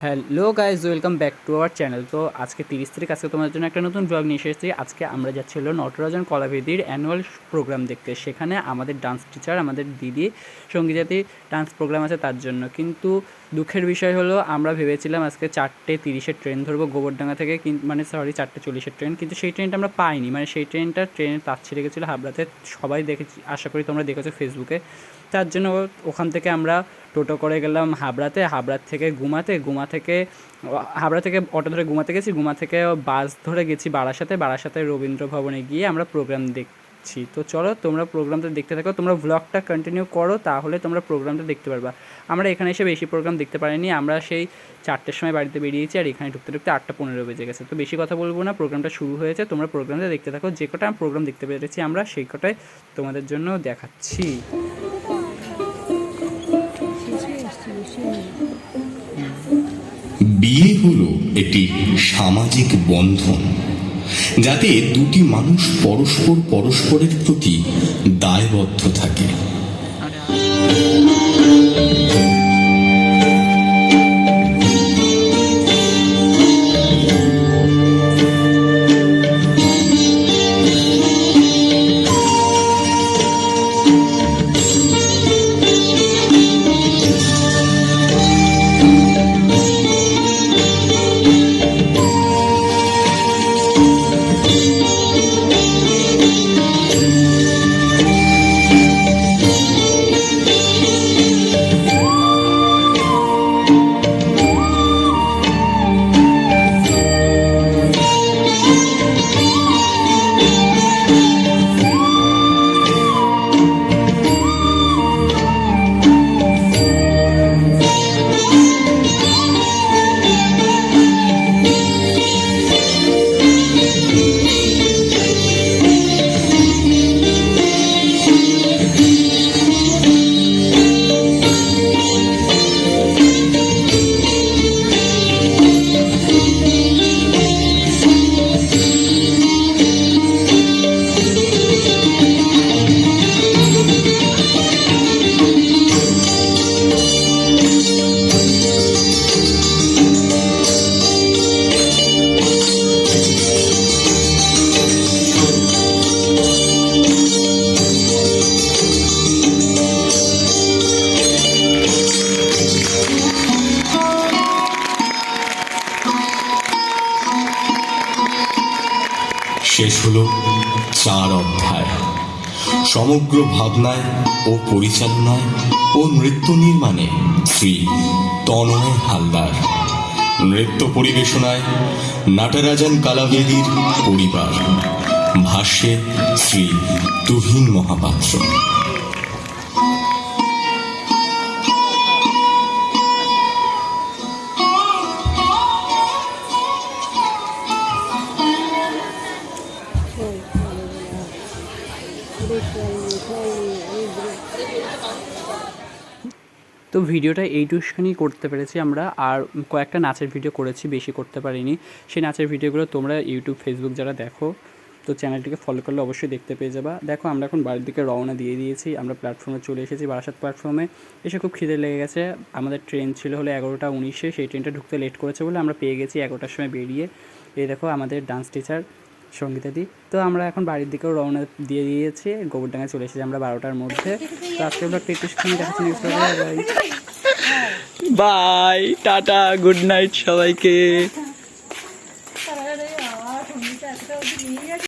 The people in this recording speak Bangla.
Hello guys welcome back to our channel. তো আজকে তিরিশ তারিখ, আজকে তোমাদের জন্য একটা নতুন ব্লগ নিয়ে এসেছি। আজকে আমরা যাচ্ছি হলো নটরাজন কলাভেদির অ্যানুয়াল প্রোগ্রাম দেখতে। সেখানে আমাদের ডান্স টিচার আমাদের দিদি সঙ্গীজাতি ডান্স প্রোগ্রাম আছে তার জন্য। কিন্তু দুঃখের বিষয় হলো, আমরা ভেবেছিলাম আজকে চারটে তিরিশের ট্রেন ধরবো গোবরডাঙ্গা থেকে মানে সরি চারটে চল্লিশের ট্রেন কিন্তু সেই ট্রেনটা আমরা পাইনি। মানে সেই ট্রেনটা ট্রেনের তার ছিঁড়ে গেছিল হাবড়াতে। সবাই দেখেছি, আশা করি তোমরা দেখেছ ফেসবুকে তার জন্য ওখান থেকে আমরা টোটো করে গেলাম হাবড়াতে, হাবড়ার থেকে গুমাতে, গুমা থেকে, হাবড়া থেকে অটো ধরে গুমাতে গেছি, গুমা থেকে বাস ধরে গেছি বারাসাতে। বারাসাতে রবীন্দ্র ভবনে গিয়ে আমরা প্রোগ্রাম দেখছি তো চলো তোমরা প্রোগ্রামটা দেখতে থাকো, তোমরা ব্লগটা কন্টিনিউ করো, তাহলে তোমরা প্রোগ্রামটা দেখতে পারবা। আমরা এখানে এসে বেশি প্রোগ্রাম দেখতে পারিনি, আমরা সেই চারটের সময় বাড়িতে বেরিয়েছি আর এখানে ঢুকতে ঢুকতে আটটা পনেরো বেজে গেছে। তো বেশি কথা বলব না প্রোগ্রামটা শুরু হয়েছে, তোমরা প্রোগ্রামটা দেখতে থাকো, যে কটা প্রোগ্রাম দেখতে পেরেছি আমরা, সেই কটাই তোমাদের জন্য দেখাচ্ছি। বিয়ে হলো একটি সামাজিক বন্ধন। যাতে দুটি মানুষ পরস্পর পরস্পরের প্রতি দায়বদ্ধ থাকে। শেষ হলো চার অধ্যায়। সমগ্র ভাবনায় ও পরিচালনায় ও নৃত্য নির্মাণে শ্রী তনয় হালদার। নৃত্য পরিবেশনায় নাটরাজন কালাবেদীর পরিবার। ভাষ্যে শ্রী তুহিন মহাপাত্র। তো ভিডিওটা এইটুখানি করতে পেরেছি আমরা। আর কয়েকটা নাচের ভিডিও করেছি, বেশি করতে পারিনি। সেই নাচের ভিডিওগুলো তোমরা ইউটিউব ফেসবুক যারা দেখো, তো চ্যানেলটিকে ফলো করলে অবশ্যই দেখতে পেয়ে যাবা। দেখো, আমরা এখন বাড়ির দিকে রওনা দিয়ে দিয়েছি। আমরা প্ল্যাটফর্মে চলে এসেছি, বারাসাত প্ল্যাটফর্মে এসে খুব খিদে লেগে গেছে। আমাদের ট্রেন ছিল হলো এগারোটা উনিশে। সেই ট্রেনটা ঢুকতে লেট করেছে বলে আমরা পেয়ে গেছি এগারোটার সময় বেরিয়ে। এই দেখো, আমাদের ডান্স টিচার সঙ্গীতাদি তো আমরা এখন বাড়ির দিকেও রওনা দিয়ে দিয়েছি। গোবরডাঙ্গা চলে এসেছি আমরা বারোটার মধ্যে। তো আজকে ব্লগটা বাই টাটা গুড নাইট সবাইকে।